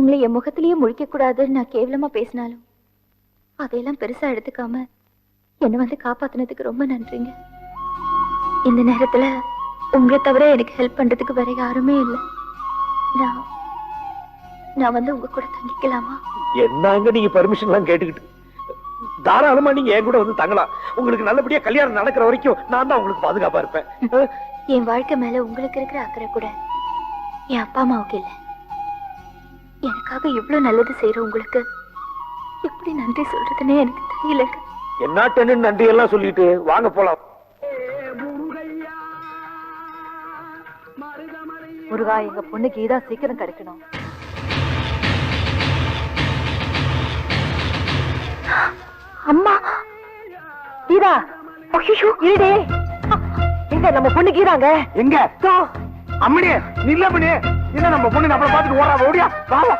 உங்களை என் முகத்திலேயே முழிக்க கூடாதுன்னு நான் கேவலமா பேசினாலும் அதையெல்லாம் பெருசா எடுத்துக்காம என்னை வந்து காப்பாத்துனதுக்கு ரொம்ப நன்றிங்க. இந்த நேரத்துல உங்களை தவிர எனக்கு ஹெல்ப் பண்றதுக்கு வேற யாருமே இல்லை. நான் நான் வந்து உங்க கூட தங்கிக்கலாமா? என்னங்க நீங்க பெர்மிஷன் எல்லாம் கேட்டுக்கிட்டு? தாராளமா நீங்க என் கூட வந்து தங்கலாம். உங்களுக்கு நல்லபடியா கல்யாணம் நடக்கிற வரைக்கும் நான் தான் உங்களுக்கு பாதுகாப்பா இருப்பேன். என் வாழ்க்கை மேல உங்களுக்கு இருக்கிற அக்கறை கூட என் அப்பா அம்மாவுக்கு இல்லை. எனக்காக இவ்வளவு நல்லது செய்யற உங்களுக்கு எப்படி நன்றி சொல்றதுன்னே எனக்கு தெரியலங்க என்னாட்டன்னு நன்றி எல்லாம் சொல்லிட்டு வாங்க போலாம். முருகா எங்க பொண்ணு கீதா சீக்கிரம் கிடைக்கணும். அம்மா! கீதா! இருடே! எங்க நம்ம பொண்ணு கீதாங்க? எங்க? அம்மனி! நில்லமணி என்ன நம்ம பொண்ணு நம்மள பாத்துட்டு ஓடா ஓடியா? வா வா.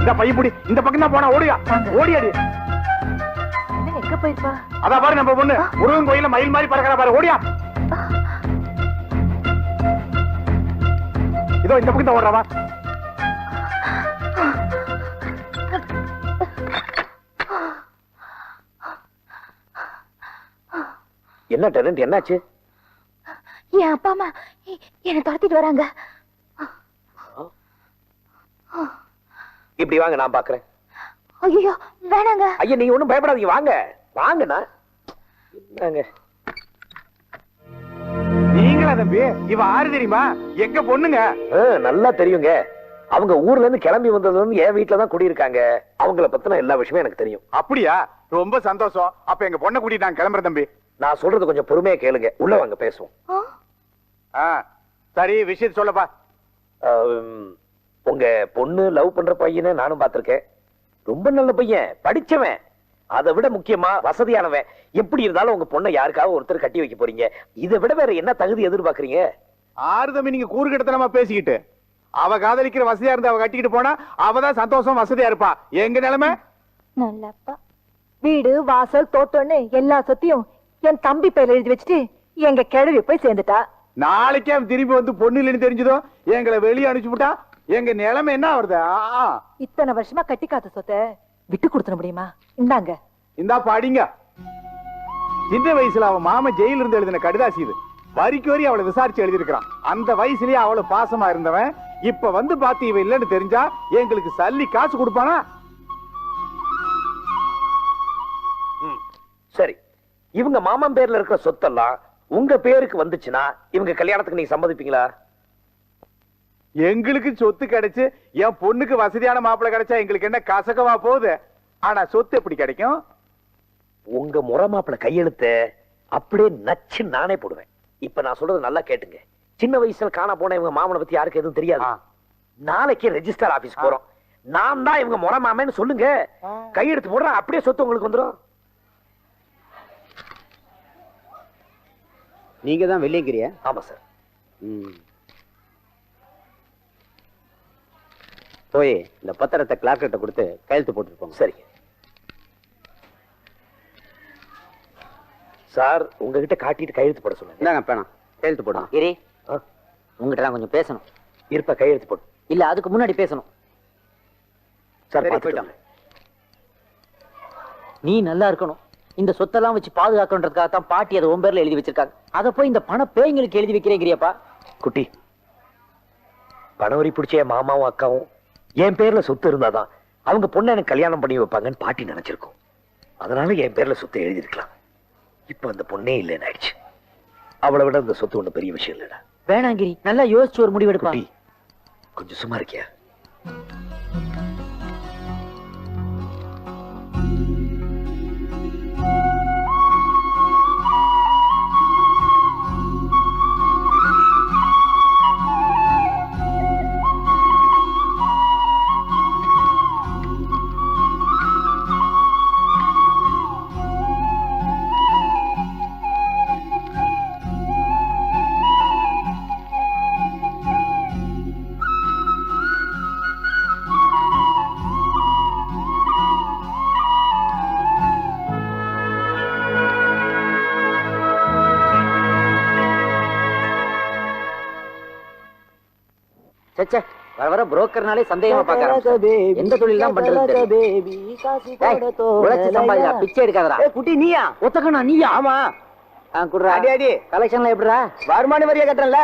இந்த பையப்புடி இந்த பக்கம் தான் போனா ஓடியா? ஓடியாடி. என்ன எங்க போயிருப்பா? அதான் பாரு நம்ம பொண்ணு. முருகன் கோயில மயில் மாதிரி பறக்கறா பாரு. ஓடியா? இதோ இந்த பக்கம் தான் ஓடுறா வா. என்ன டெனன்ட் என்னாச்சு? என் அப்பா அம்மா என்னை துரத்திட்டு வராங்க. இப்படி வாங்க நான் பாக்குறேன் ஐயோ வேணாங்க. ஐயா நீங்க ஒண்ணும் பயப்படாதீங்க. வாங்க. வாங்கண்ணா. என்னங்க? நீங்களா தம்பி? இவ ஆறு தெரியுமா? எங்க பொண்ணுங்க? நல்லா தெரியுங்க. அவங்க ஊர்ல இருந்து கிளம்பி வந்ததுல இருந்து என் வீட்டுல தான் குடியிருக்காங்க. அவங்கள பத்தின எல்லா விஷயமும் எனக்கு தெரியும். அப்படியா? ரொம்ப சந்தோஷம். அப்ப எங்க பொண்ணை கூட்டிட்டு நான் கிளம்புறேன் தம்பி. நான் சொல்றது கொஞ்சம் பொறுமையா கேளுங்க. உள்ள வாங்க பேசுவோம். சரி விஷயத்த சொல்லப்பா. உங்க பொண்ணு லவ் பண்ற பையனை நானும் பார்த்திருக்கேன். ரொம்ப நல்ல பையன் படிச்சவன். அதை விட முக்கியமா வசதியானவன். எப்படி இருந்தாலும் உங்க பொண்ணை யாருக்காவது ஒருத்தர் கட்டி வைக்க போறீங்க. இதை விட வேற என்ன தகுதி எதிர்பார்க்கறீங்க? ஆறு தம்பி நீங்க கூறு கிட்டத்தனமா பேசிக்கிட்டு. அவ காதலிக்கிற வசதியா இருந்து அவ கட்டிக்கிட்டு போனா அவ தான் சந்தோஷம் வசதியா இருப்பா. எங்க நிலைமை? நல்ல அப்பா வீடு வாசல் தோட்டம்னு எல்லா சொத்தையும் என் தம்பி பேர்ல எழுதி வச்சுட்டு எங்க கிழவி போய் சேர்ந்துட்டா. நாளைக்கே அவன் திரும்பி வந்து பொண்ணு இல்லைன்னு தெரிஞ்சதும் எங்களை வெளியே அனுப்பிச்சு விட்டா எங்க நிலைமை என்ன வருது இத்தனை வருஷமா கட்டி காத்த சொத்தை விட்டு கொடுத்துட முடியுமா? இந்தாங்க. இந்தா படிங்க. சின்ன வயசுல அவன் மாமன் ஜெயில இருந்து எழுதின கடிதாசி இது. வரிக்கு வரி அவளை விசாரிச்சு எழுதியிருக்கிறான். அந்த வயசுலயே அவளை பாசமா இருந்தவன். இப்ப வந்து பார்த்து இவ இல்லைன்னு தெரிஞ்சா எங்களுக்கு சல்லி காசு கொடுப்பானா? ம், சரி. இவங்க மாமன் பேர்ல இருக்கிற சொத்தெல்லாம் உங்க பேருக்கு வந்துச்சுன்னா இவங்க கல்யாணத்துக்கு நீங்க சம்மதிப்பீங்களா? எங்களுக்கு சொத்து கிடைச்சு என் பொண்ணுக்கு வசதியான மாப்பிள்ளை கிடைச்சா எங்களுக்கு என்ன கசகமா போகுது? ஆனா சொத்து எப்படி கிடைக்கும்? உங்க முறை மாப்பிள கையெழுத்த அப்படியே நச்சு நானே போடுவேன். இப்ப நான் சொல்றது நல்லா கேட்டுங்க. சின்ன வயசுல காண போன இவங்க மாமனை பத்தி யாருக்கு எதுவும் தெரியாது. நாளைக்கு ரெஜிஸ்டர் ஆபீஸ் போறோம். நான் தான் இவங்க முறை மாமன்னு சொல்லுங்க. கையெழுத்து போடுறேன் அப்படியே சொத்து உங்களுக்கு வந்துடும் நீங்க தான் வெள்ளியங்கிரியா ஆமா சார். போய் இந்த பத்திரத்தை கிளார்க்கிட்ட கொடுத்து கையெழுத்து போட்டுட்டு போங்க. சரி சார் உங்ககிட்ட காட்டிட்டு கையெழுத்து போட இந்தாங்க பேனா. கையெழுத்து போடுங்க. கிரி ஆ, உங்ககிட்ட நான் கொஞ்சம் பேசணும். இருப்பா கையெழுத்து போடு. இல்ல அதுக்கு முன்னாடி பேசணும். சார் சரி, பார்த்துட்டு போயிட்டு வாங்க. நீ நல்லா இருக்கணும். இந்த சொத்தெல்லாம் வச்சு பாதுகாக்கன்றதுக்காக தான் பாட்டி அதை உன் பேர்ல எழுதி வச்சிருக்காங்க. அதை போய் இந்த பண பேய்ங்களுக்கு எழுதி வைக்கிறேங்கிறியப்பா. குட்டி பணவரி பிடிச்ச என் மாமாவும் அக்காவும் என் பேர்ல சொத்து இருந்தாதான் அவங்க பொண்ணை எனக்கு கல்யாணம் பண்ணி வைப்பாங்கன்னு பாட்டி நினைச்சிருக்கோம். அதனால என் பேர்ல சொத்தை எழுதிருக்கலாம் இப்ப அந்த பொண்ணே இல்லைன்னு ஆயிடுச்சு. அவளை விட அந்த சொத்து ஒண்ணு பெரிய விஷயம் இல்லடா. வேணாங்கிரி நல்லா யோசிச்சு ஒரு முடிவெடுப்பா கொஞ்சம் சும்மா இருக்கியா? வர வர புரோக்கர்னாலே சந்தேகமா ஆரம்பிச்சிட்டேன். எந்த தொழில் தான் பண்றது தெரியும். ஏய், உழைச்சு சம்பாதிடா பிச்சை எடுக்காதடா. குட்டி நீயா? ஒத்தக்கண்ணா நீயா? ஆமா. குடுறா. அடி அடி. கலெக்ஷன்ல எப்படிடா? வருமான வரியா கட்டுறல.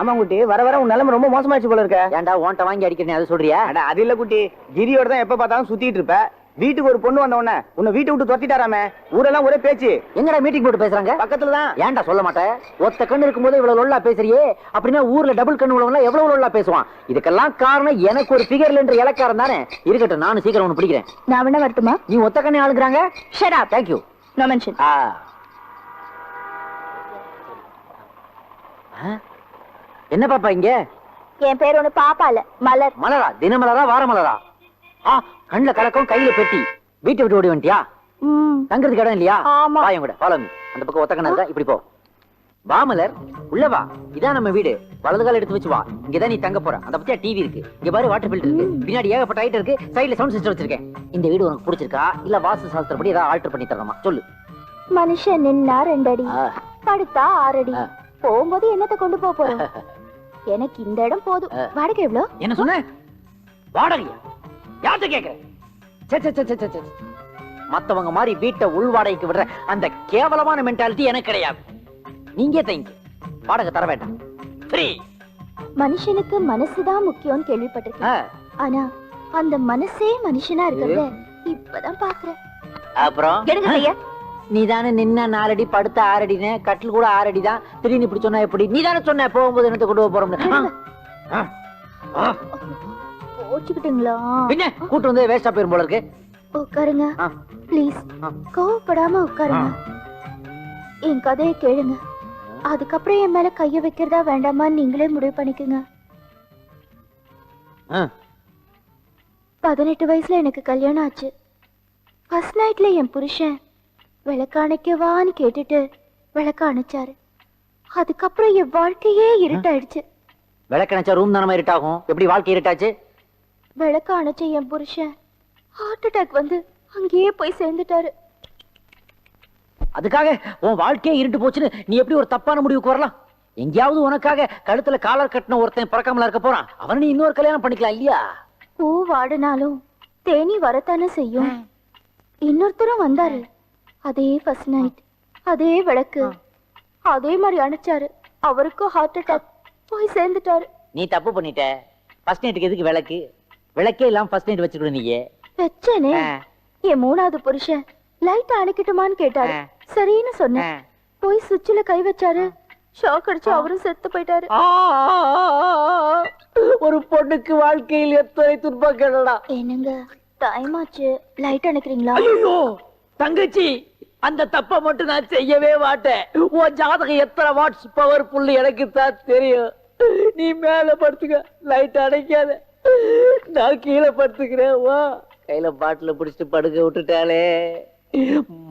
ஆமா குட்டி. வர வர உன் நிலைமை ரொம்ப மோசமாயிடுச்சு போல இருக்க. ஏன்டா ஓன்ட்ட வாங்கி அடிக்கிறேன் அது சொல்றியா? அட அது இல்ல குட்டி. கிரியோட தான் எப்ப பார்த்தாலும் சுத்திட்டு இருப்ப. வீட்டுக்கு ஒரு பொண்ணு வந்த உடனே உன்னை வீட்டை விட்டு துரத்திட்டாராமே. ஊரெல்லாம் ஒரே பேச்சு. எங்கடா மீட்டிங் போட்டு பேசுறாங்க? பக்கத்துல தான் ஏன்டா சொல்ல மாட்டேன் ஒத்த கண்ணு இருக்கும்போது இவ்வளவு லொல்லா பேசுறியே? அப்படின்னா ஊர்ல டபுள் கண்ணு உள்ளவங்க எவ்வளவு லொல்லா பேசுவான்? இதுக்கெல்லாம் காரணம் எனக்கு ஒரு ஃபிகர்ல என்ற இலக்காரம் தானே. இருக்கட்டும் நானும் சீக்கிரம் ஒண்ணு பிடிக்கிறேன். நான் வேணா வரட்டுமா? நீ ஒத்த கண்ணு ஆளுக்குறாங்க shut up thank you no mention ஆ? என்ன பாப்பா இங்க? என் பேர் ஒண்ணு பாப்பால மலர். மலரா? தினமலரா வார மலரா கண்ணுல கலக்கம் கையில பெட்டி. வீட்டை விட்டு ஓடி வந்துட்டியா? தங்குறதுக்கு இடம் இல்லையா? ஆமா. வாயம் கூட. ஃபாலோ அந்த பக்கம் ஒத்த கண்ணா இருக்கா இப்படி போ. வா மலர் உள்ள வா. இதான் நம்ம வீடு. வலது கால எடுத்து வச்சு வா. இங்கதான் நீ தங்க போற. அந்த பத்தியா டிவி இருக்கு. இங்க பாரு வாட்டர் ஃபில்டர் இருக்கு. பின்னாடி ஏகப்பட்ட ஐட்டம் இருக்கு. சைடுல சவுண்ட் சிஸ்டம் வச்சிருக்கேன். இந்த வீடு உனக்கு பிடிச்சிருக்கா? இல்ல வாஸ்து சாஸ்திரப்படி ஏதாவது ஆல்டர் பண்ணி தரணுமா? சொல்லு. மனுஷன் நின்னா ரெண்டடி படுத்தா ஆறடி. போகும்போது என்னத்தை கொண்டு போக போறோம்? எனக்கு இந்த இடம் போதும். வாடகை எவ்வளோ? என்ன சொன்ன? வாடகையா? யார்கிட்ட கேக்குற? சே, சே, சே, சே, சே, சே. மத்தவங்க மாதிரி வீட்டை உள் வாடகைக்கு விடுற அந்த கேவலமான மென்டாலிட்டி எனக்கு கிடையாது. நீங்க தேங்க வாடகை தர வேண்டாம். ஃப்ரீ மனுஷனுக்கு மனசுதான் முக்கியம்னு கேள்விப்பட்டிருக்கேன். ஆனா அந்த மனசே மனுஷனா இருக்கிறத இப்பதான் பாக்குறேன் அப்புறம்? எடுங்க நீ தானே நின்ன நாலடி படுத்த ஆறடின்னு கட்டில் கூட ஆறடி தான் திடீர்னு இப்படி சொன்னா எப்படி? நீ தானே சொன்ன போகும்போது என்னத்தை கொண்டு போறோம்னு. போச்சுக்கிட்டுங்களா பின்ன கூட்டு வந்து வேஸ்டா போயிரும் போல இருக்கு. உட்காருங்க. ப்ளீஸ். கோவப்படாம உட்காருங்க. என் கதையை கேளுங்க. அதுக்கப்புறம் என் மேல கைய வைக்கிறதா வேண்டாமான்னு நீங்களே முடிவு பண்ணிக்கோங்க. பதினெட்டு வயசுல எனக்கு கல்யாணம் ஆச்சு. ஃபர்ஸ்ட் நைட்ல என் புருஷன் விளக்காணைக்கவான்னு கேட்டுட்டு விளக்க அணைச்சாரு. அதுக்கப்புறம் என் வாழ்க்கையே இருட்டாயிடுச்சு. விளக்கணைச்சா ரூம் தானே இருட்டாகும்? எப்படி வாழ்க்கை இருட்டாச்சு? விளக்க அணைச்ச என் புருஷன். ஹார்ட் அட்டாக் வந்து அங்கேயே போய் சேர்ந்துட்டாரு. அதுக்காக உன் வாழ்க்கையே இருண்டு போச்சுன்னு நீ எப்படி ஒரு தப்பான முடிவுக்கு வரலாம்? எங்கேயாவது உனக்காக கழுத்துல காலர் கட்டின ஒருத்தன் பிறக்காமல இருக்க போறான். அவனை நீ இன்னொரு கல்யாணம் பண்ணிக்கலாம் இல்லையா? பூ வாடினாலும் தேனி வரத்தானே செய்யும். இன்னொருத்தரும் வந்தாரு. அதே ஃபர்ஸ்ட் நைட் அதே விளக்கு அதே மாதிரி அணைச்சாரு அவருக்கும் ஹார்ட் அட்டாக் போய் சேர்ந்துட்டாரு. நீ தப்பு பண்ணிட்ட. ஃபர்ஸ்ட் நைட்டுக்கு எதுக்கு விளக்கு? விளக்கே இல்லாம ஃபர்ஸ்ட் நைட் வச்சுக்கணும் நீயே. வச்சேனே. என் மூணாவது புருஷன் லைட் அணைக்கட்டுமான்னு கேட்டாரு. சரின்னு சொன்னேன். போய் சுவிட்சில் கை வச்சாரு. ஷாக் அடிச்சு அவரும் செத்து போயிட்டாரு. ஆ, ஒரு பொண்ணுக்கு வாழ்க்கையில் எத்தனை துன்பங்களடா. என்னங்க டைம் ஆச்சு. லைட் அணைக்கிறீங்களா? ஐயோ தங்கச்சி அந்த தப்ப மட்டும் நான் செய்யவே மாட்டேன். உன் ஜாதகம் எத்தனை வாட்ஸ் பவர்ஃபுல் எனக்கு தான் தெரியும். நீ மேல படுத்துக்க லைட் அடைக்காத நான் கீழே படுத்துக்கிறேன் வா. கையில பாட்டில பிடிச்சிட்டு படுக்க விட்டுட்டாளே.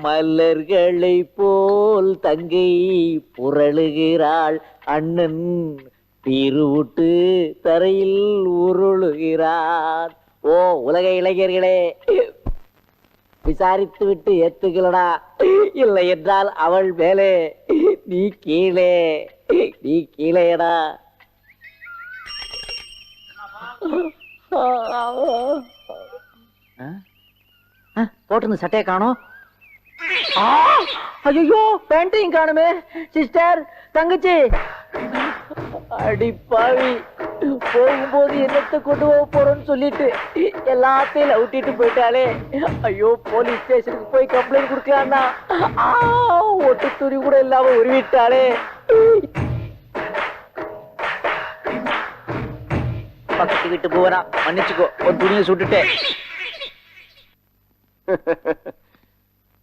மலர்களை போல் தங்கை புரளுகிறாள் அண்ணன். திருவுட்டு தரையில் உருளுகிறான் ஓ உலக இளைஞர்களே. விசாரித்து விட்டு ஏத்துக்கலடா இல்லை என்றால் அவள் மேலே. நீ கீழே. நீ கீழேடா போட்டிருந்த சட்டையை காணோம். ஐயோ பேண்டையும் காணுமே. சிஸ்டர் தங்கச்சி. அடி பாவி. போகும்போது என்னத்தை கொண்டு போக போறோம்னு சொல்லிட்டு எல்லாத்தையும் லவுட்டிட்டு போயிட்டாலே ஐயோ போலீஸ் ஸ்டேஷனுக்கு போய் கம்ப்ளைண்ட் கொடுக்கலான்னா ஆ, ஒட்டு துணி கூட இல்லாம உருவிட்டாளே. வீட்டு போவரா மன்னிச்சுக்கோ. ஒரு துணியை சுட்டுட்டேன்.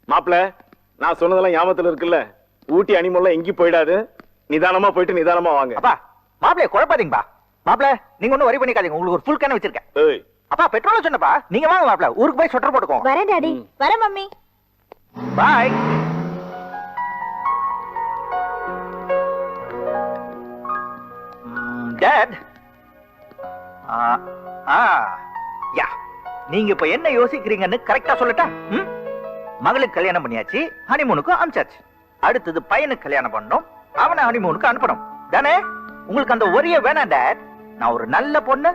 மாப்பிள நான் சொன்னதெல்லாம் ஞாபகத்துல இருக்குல்ல? ஊட்டி அனிமல்லாம் எங்கேயும் போயிடாது. நிதானமா போயிட்டு நிதானமா வாங்க. அப்பா மாப்பிளைய குழப்பாதீங்கப்பா. மாப்பிள நீங்க ஒண்ணும் வரி பண்ணிக்காதீங்க. உங்களுக்கு ஒரு ஃபுல் கேன் வச்சிருக்கேன். ஏய். அப்பா பெட்ரோல் சொன்னப்பா. நீங்க வாங்க மாப்பிள. ஊருக்கு போய் சொட்டர் போட்டுக்கோங்க வரேன் டாடி. வரேன் மம்மி. பாய். டேட். யா. நீங்க இப்ப என்ன யோசிக்கிறீங்கன்னு கரெக்டா சொல்லட்டா? மகளுக்கு கல்யாணம் பண்ணியாச்சு ஹனிமூனுக்கு அனுப்பிச்சாச்சு. அடுத்தது பையனுக்கு கல்யாணம் பண்ணணும் அவனை ஹனிமூனுக்கு அனுப்பணும். தானே? உங்களுக்கு அந்த ஒரே வேணாம் டேட் நான் ஒரு நல்ல பொண்ணு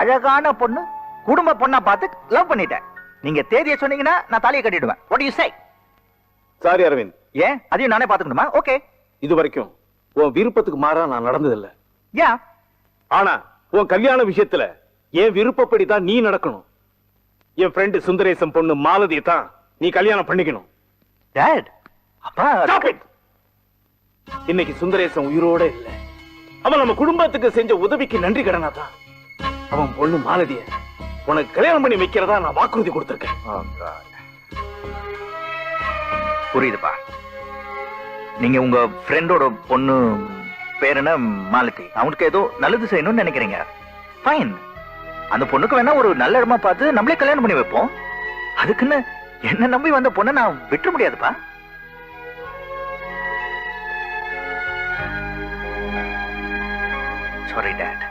அழகான பொண்ணு குடும்ப பொண்ணா பார்த்து லவ் பண்ணிட்டேன். நீங்க தேதியை சொன்னீங்கன்னா நான் தாலியை கட்டிடுவேன். What you say sorry Aravind ஏன்? அதையும் நானே பாத்துக்கணுமா ஓகே இது வரைக்கும் உன் விருப்பத்துக்கு மாறா நான் நடந்ததில்ல. யா. ஆனா உன் கல்யாண விஷயத்துல என் விருப்பப்படி தான் நீ நடக்கணும். என் ஃப்ரெண்டு சுந்தரேசன் பொண்ணு மாலதியை தான் நீ கல்யாணம் பண்ணிக்கணும். டாட் அப்பா! இன்னைக்கு சுந்தரேசன் உயிரோட இல்ல. அவன் நம்ம குடும்பத்துக்கு செஞ்ச உதவிக்கு நன்றி கடனா தான் அவன் பொண்ணு மாலதிய உனக்கு கல்யாணம் பண்ணி வைக்கிறதா நான் வாக்குறுதி கொடுத்திருக்கேன். Oh. புரியுதுப்பா. நீங்க உங்க ஃப்ரெண்டோட பொண்ணு பேர் என்ன மாலதி. அவனுக்கு ஏதோ நல்லது செய்யணும்னு நினைக்கிறீங்க. ஃபைன் அந்த பொண்ணுக்கு வேணா ஒரு நல்ல இடமா பார்த்து நம்மளே கல்யாணம் பண்ணி வைப்போம். அதுக்குன்னு என்ன நம்பி வந்த பொண்ணை நான் விட்டுற முடியாதுப்பா. Sorry date